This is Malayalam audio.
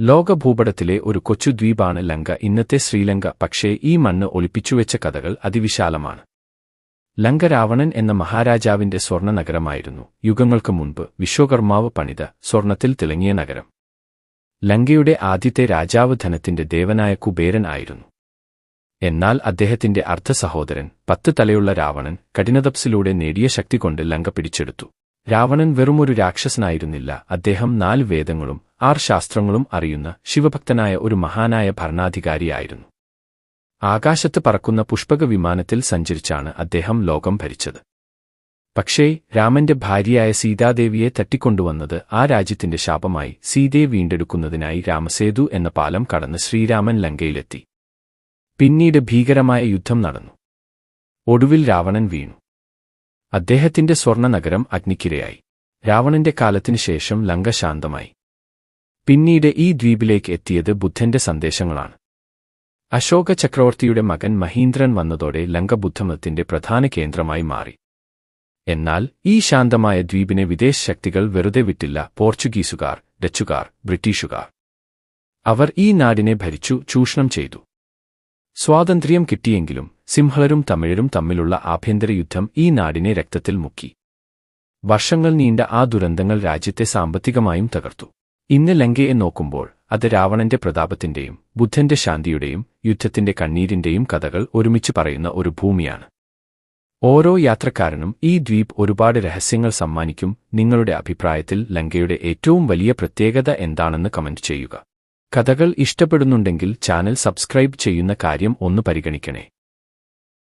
ലോകഭൂപടത്തിലെ ഒരു കൊച്ചു ദ്വീപാണ് ലങ്ക. ഇന്നത്തെ ശ്രീലങ്ക. പക്ഷേ ഈ മണ്ണ് ഒളിപ്പിച്ചുവെച്ച കഥകൾ അതിവിശാലമാണ്. ലങ്ക രാവണൻ എന്ന മഹാരാജാവിന്റെ സ്വർണ നഗരമായിരുന്നു യുഗങ്ങൾക്ക് മുൻപ് വിശ്വകർമാവ് പണിത സ്വർണത്തിൽ തിളങ്ങിയ നഗരം. ലങ്കയുടെ ആദ്യത്തെ രാജാവ് ധനത്തിന്റെ ദേവനായ കുബേരൻ ആയിരുന്നു. എന്നാൽ അദ്ദേഹത്തിന്റെ അർദ്ധ സഹോദരൻ പത്ത് തലയുള്ള രാവണൻ കഠിനതപ്സിലൂടെ നേടിയ ശക്തി കൊണ്ട് ലങ്ക പിടിച്ചെടുത്തു. രാവണൻ വെറുമൊരു രാക്ഷസനായിരുന്നില്ല. അദ്ദേഹം നാല് വേദങ്ങളും ആറ് ശാസ്ത്രങ്ങളും അറിയുന്ന ശിവഭക്തനായ ഒരു മഹാനായ ഭരണാധികാരിയായിരുന്നു. ആകാശത്ത് പറക്കുന്ന പുഷ്പക വിമാനത്തിൽ സഞ്ചരിച്ചാണ് അദ്ദേഹം ലോകം ഭരിച്ചത്. പക്ഷേ രാമന്റെ ഭാര്യയായ സീതാദേവിയെ തട്ടിക്കൊണ്ടുവന്നത് ആ രാജ്യത്തിന്റെ ശാപമായി സീതയെ വീണ്ടെടുക്കുന്നതിനായി രാമസേതു എന്ന പാലം കടന്ന് ശ്രീരാമൻ ലങ്കയിലെത്തി. പിന്നീട് ഭീകരമായ യുദ്ധം നടന്നു. ഒടുവിൽ രാവണൻ വീണു. അദ്ദേഹത്തിന്റെ സ്വർണനഗരം അഗ്നിക്കിരയായി. രാവണന്റെ കാലത്തിനു ശേഷം ലങ്ക ശാന്തമായി. പിന്നീട് ഈ ദ്വീപിലേക്ക് എത്തിയത് ബുദ്ധന്റെ സന്ദേശങ്ങളാണ്. അശോക ചക്രവർത്തിയുടെ മകൻ മഹീന്ദ്രൻ വന്നതോടെ ലങ്ക ബുദ്ധമതത്തിന്റെ പ്രധാന കേന്ദ്രമായി മാറി. എന്നാൽ ഈ ശാന്തമായ ദ്വീപിനെ വിദേശ ശക്തികൾ വെറുതെ വിട്ടില്ല പോർച്ചുഗീസുകാർ ഡച്ചുകാർ ബ്രിട്ടീഷുകാർ. അവർ ഈ നാടിനെ ഭരിച്ചു ചൂഷണം ചെയ്തു. സ്വാതന്ത്ര്യം കിട്ടിയെങ്കിലും സിംഹളരും തമിഴരും തമ്മിലുള്ള ആഭ്യന്തര യുദ്ധം ഈ നാടിനെ രക്തത്തിൽ മുക്കി. വർഷങ്ങൾ നീണ്ട ആ ദുരന്തങ്ങൾ രാജ്യത്തെ സാമ്പത്തികമായും തകർത്തു. ഇന്ന് ലങ്കയെ നോക്കുമ്പോൾ അത് രാവണന്റെ പ്രതാപത്തിന്റെയും ബുദ്ധന്റെ ശാന്തിയുടെയും യുദ്ധത്തിന്റെ കണ്ണീരിന്റെയും കഥകൾ ഒരുമിച്ച് പറയുന്ന ഒരു ഭൂമിയാണ്. ഓരോ യാത്രക്കാരനും ഈ ദ്വീപ് ഒരുപാട് രഹസ്യങ്ങൾ സമ്മാനിക്കും. നിങ്ങളുടെ അഭിപ്രായത്തിൽ ലങ്കയുടെ ഏറ്റവും വലിയ പ്രത്യേകത എന്താണെന്ന് കമന്റ് ചെയ്യുക. കഥകൾ ഇഷ്ടപ്പെടുന്നുണ്ടെങ്കിൽ ചാനൽ സബ്സ്ക്രൈബ് ചെയ്യുന്ന കാര്യം ഒന്ന് പരിഗണിക്കണേ.